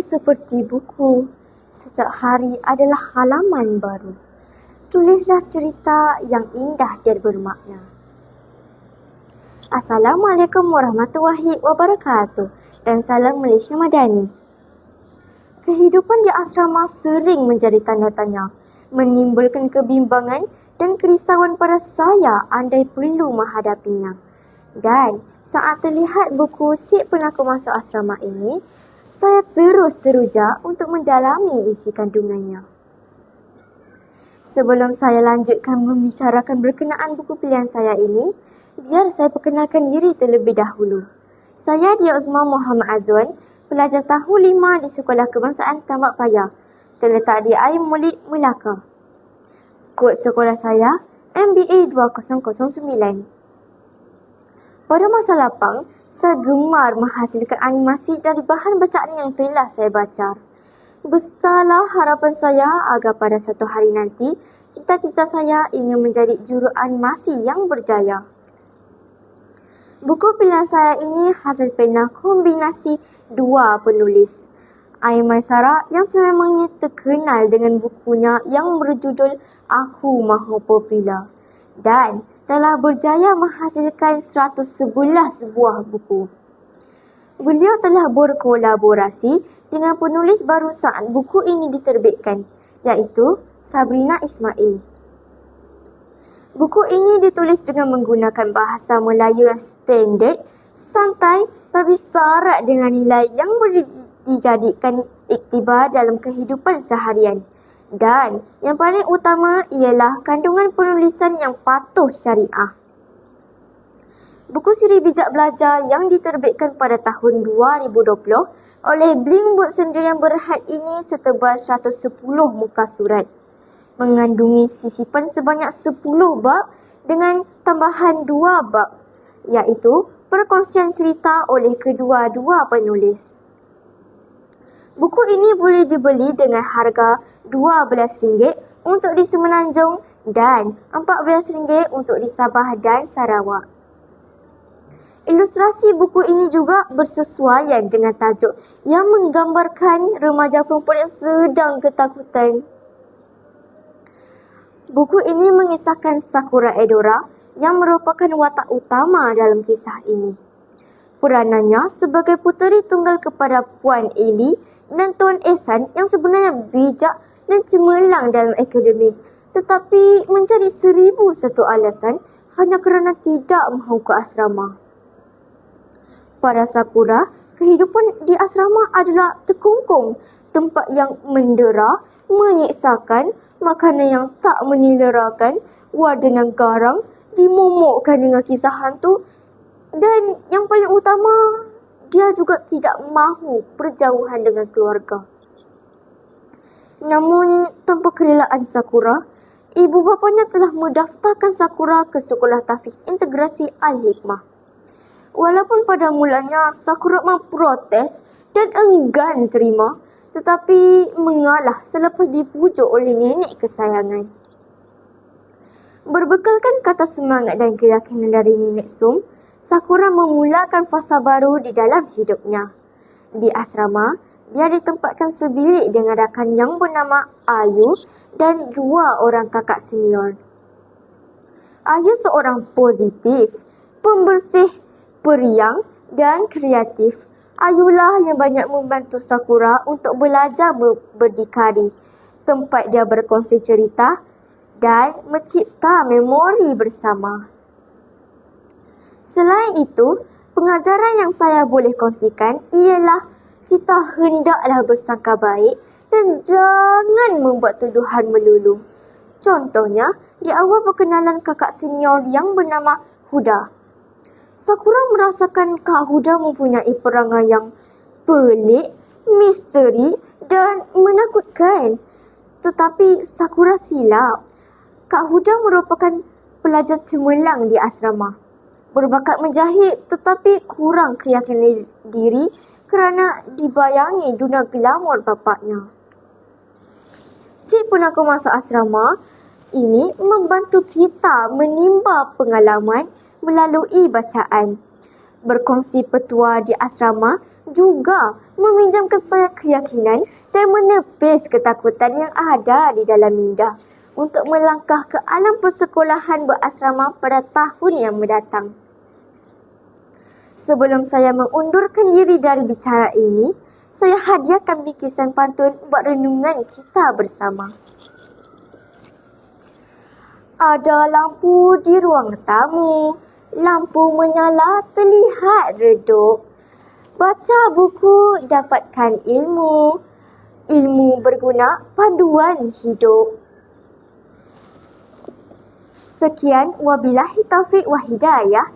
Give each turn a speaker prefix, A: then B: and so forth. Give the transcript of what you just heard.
A: seperti buku. Setiap hari adalah halaman baru. Tulislah cerita yang indah dan bermakna. Assalamualaikum warahmatullahi wabarakatuh dan salam Malaysia Madani. Kehidupan di asrama sering menjadi tanda tanya, menimbulkan kebimbangan dan kerisauan pada saya andai perlu menghadapinya. Dan saat terlihat buku Cik Penaku Masuk Asrama ini, saya terus teruja untuk mendalami isi kandungannya. Sebelum saya lanjutkan membicarakan berkenaan buku pilihan saya ini, biar saya perkenalkan diri terlebih dahulu. Saya Dia Uzma Muhammad Azwan, pelajar tahun lima di Sekolah Kebangsaan Tambak Paya, terletak di Air Mulik, Melaka. Kod sekolah saya MBA 2009. Pada masa lapang, saya gemar menghasilkan animasi dari bahan bacaan yang telah saya baca. Besarlah harapan saya agar pada satu hari nanti, cita-cita saya ingin menjadi juru animasi yang berjaya. Buku pilihan saya ini hasil pena kombinasi dua penulis. Aiman Sarah yang sememangnya terkenal dengan bukunya yang berjudul Aku Maha Popular dan telah berjaya menghasilkan 111 buah buku. Beliau telah berkolaborasi dengan penulis baru saat buku ini diterbitkan iaitu Sabrina Ismail. Buku ini ditulis dengan menggunakan bahasa Melayu yang standard, santai tapi syarat dengan nilai yang boleh dijadikan iktibar dalam kehidupan seharian. Dan yang paling utama ialah kandungan penulisan yang patuh syariah. Buku siri bijak belajar yang diterbitkan pada tahun 2020 oleh Bling Book Sendirian Berhad ini setebal 110 muka surat mengandungi sisipan sebanyak 10 bab dengan tambahan 2 bab iaitu perkongsian cerita oleh kedua-dua penulis. Buku ini boleh dibeli dengan harga RM12 untuk di Semenanjung dan RM14 untuk di Sabah dan Sarawak. Ilustrasi buku ini juga bersesuaian dengan tajuk yang menggambarkan remaja perempuan yang sedang ketakutan Buku ini mengisahkan Sakura Edora yang merupakan watak utama dalam kisah ini. Peranannya sebagai puteri tunggal kepada Puan Eli dan Tuan Ehsan yang sebenarnya bijak dan cemerlang dalam akademik tetapi mencari seribu satu alasan hanya kerana tidak mahu ke asrama. Pada Sakura, kehidupan di asrama adalah terkungkung, tempat yang mendera, menyiksakan, makanan yang tak menilerakan, wadah yang garang, dimomokkan dengan kisah hantu dan yang paling utama, dia juga tidak mahu berjauhan dengan keluarga. Namun, tanpa kerelaan Sakura, ibu bapanya telah mendaftarkan Sakura ke Sekolah Tafiz Integrasi Al-Hikmah. Walaupun pada mulanya Sakura memprotes dan enggan terima, tetapi mengalah selepas dipujuk oleh nenek kesayangan. Berbekalkan kata semangat dan keyakinan dari nenek Sum, Sakura memulakan fasa baru di dalam hidupnya. Di asrama, dia ditempatkan sebilik dengan rakan yang bernama Ayu dan dua orang kakak senior. Ayu seorang positif, pembersih, periang dan kreatif Ayulah yang banyak membantu Sakura untuk belajar berdikari, tempat dia berkongsi cerita dan mencipta memori bersama. Selain itu, pengajaran yang saya boleh kongsikan ialah kita hendaklah bersangka baik dan jangan membuat tuduhan melulu. Contohnya, di awal perkenalan kakak senior yang bernama Huda. Sakura merasakan Kak Huda mempunyai perangai yang pelik, misteri dan menakutkan. Tetapi Sakura silap. Kak Huda merupakan pelajar cemerlang di asrama. Berbakat menjahit tetapi kurang keyakinan diri kerana dibayangi dunia glamor bapaknya. Cik pun aku masuk asrama ini membantu kita menimba pengalaman melalui bacaan. berkongsi petua di asrama juga meminjamkan saya keyakinan dan menepis ketakutan yang ada di dalam minda untuk melangkah ke alam persekolahan berasrama pada tahun yang mendatang. Sebelum saya mengundurkan diri dari bicara ini, saya hadiahkan bingkisan pantun buat renungan kita bersama. Ada lampu di ruang tamu, lampu menyala terlihat redup. Baca buku dapatkan ilmu, ilmu berguna panduan hidup. Sekian wabillahi taufik wa hidayah.